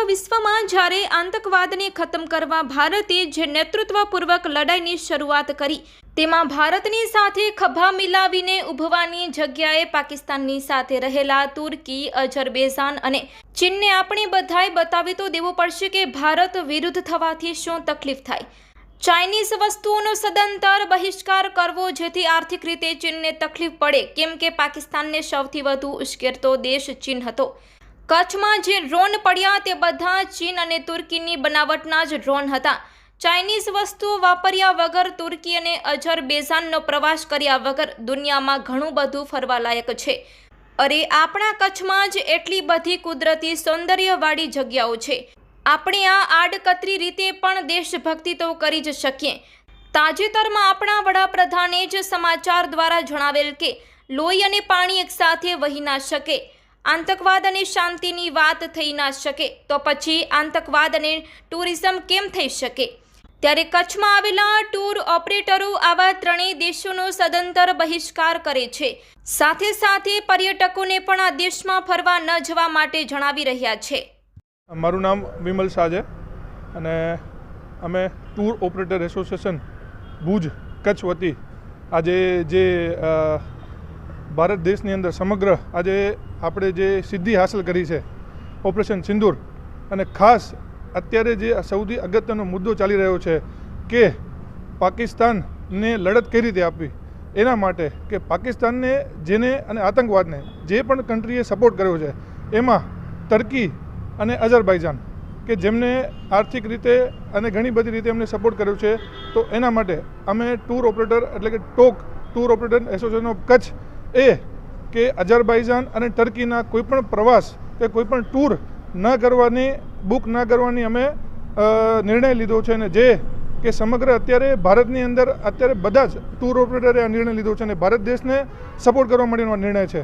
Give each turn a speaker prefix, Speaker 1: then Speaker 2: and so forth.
Speaker 1: જ્યારે આતંકવાદને ખતમ કરવા ભારતે જે નેતૃત્વપૂર્વક લડાઈની શરૂઆત કરી, તેમાં ભારતની સાથે ખભા મિલાવીને ઊભવાની જગ્યાએ પાકિસ્તાનની સાથે રહેલા તુર્કી અજરબેજાન અને ચીનને આપણે બધાએ બતાવી તો દેવું પડશે કે ભારત વિરુદ્ધ થવાથી શું તકલીફ થાય. ચાઇનીઝ વસ્તુઓનો સદંતર બહિષ્કાર કરવો જેથી આર્થિક રીતે ચીનને તકલીફ પડે, કેમ કે પાકિસ્તાનને સૌથી વધુ ઉશ્કેરતો દેશ ચીન હતો. કચ્છમાં જે ડ્રોન પડ્યા તે બધા ચીન અને તુર્કીની બનાવટના જ ડ્રોન હતા. ચાઇનીઝ વસ્તુઓ વાપર્યા વગર તુર્કી અને અઝરબેઝાનનો પ્રવાસ કર્યા વગર દુનિયામાં ઘણું બધું ફરવાલાયક છે. અરે, આપણા કચ્છમાં જ એટલી બધી કુદરતી સૌંદર્યવાળી જગ્યાઓ છે. આપણે આ આડકતરી રીતે પણ દેશભક્તિ તો કરી જ શકીએ. તાજેતરમાં આપણા વડાપ્રધાને જ સમાચાર દ્વારા જણાવેલ કે, લોહી અને પાણી એકસાથે વહી ના શકે. આતંકવાદ અને શાંતિની વાત થઈ ના શકે, તો પછી આતંકવાદ અને ટુરિઝમ કેમ થઈ શકે? ત્યારે કચ્છમાં આવેલા ટૂર ઓપરેટરો આવા ત્રણેય દેશોનો સદંતર બહિષ્કાર કરે છે. સાથે સાથે પર્યટકોને પણ આ દેશમાં ફરવા ન જવા માટે જણાવી રહ્યા છે.
Speaker 2: મારું નામ વિમલ શાહ છે અને અમે tour operator association Bhuj Kutch વતી આજે જે ભારત દેશની અંદર સમગ્ર આજે આપણે જે સિદ્ધિ હાંસલ કરી છે, ઓપરેશન સિંદૂર, અને ખાસ અત્યારે જે સૌથી અગત્યનો મુદ્દો ચાલી રહ્યો છે કે પાકિસ્તાનને લડત કઈ રીતે આપવી, એના માટે કે પાકિસ્તાનને જેને અને આતંકવાદને જે પણ કન્ટ્રીએ સપોર્ટ કર્યો છે, એમાં ટર્કી અને અઝરબાઈજાન કે જેમને આર્થિક રીતે અને ઘણી બધી રીતે એમને સપોર્ટ કર્યો છે, તો એના માટે અમે ટૂર ઓપરેટર એટલે કે TOAK tour operator association of Kutch એ કે અઝરબાઈજાન અને ટર્કીના કોઈપણ પ્રવાસ કે કોઈપણ ટૂર ન કરવાની, બુક ન કરવાની અમે નિર્ણય લીધો છે અને જે કે સમગ્ર અત્યારે ભારતની અંદર અત્યારે બધા જ ટૂર ઓપરેટરે આ નિર્ણય લીધો છે અને ભારત દેશને સપોર્ટ કરવા માટેનો નિર્ણય છે.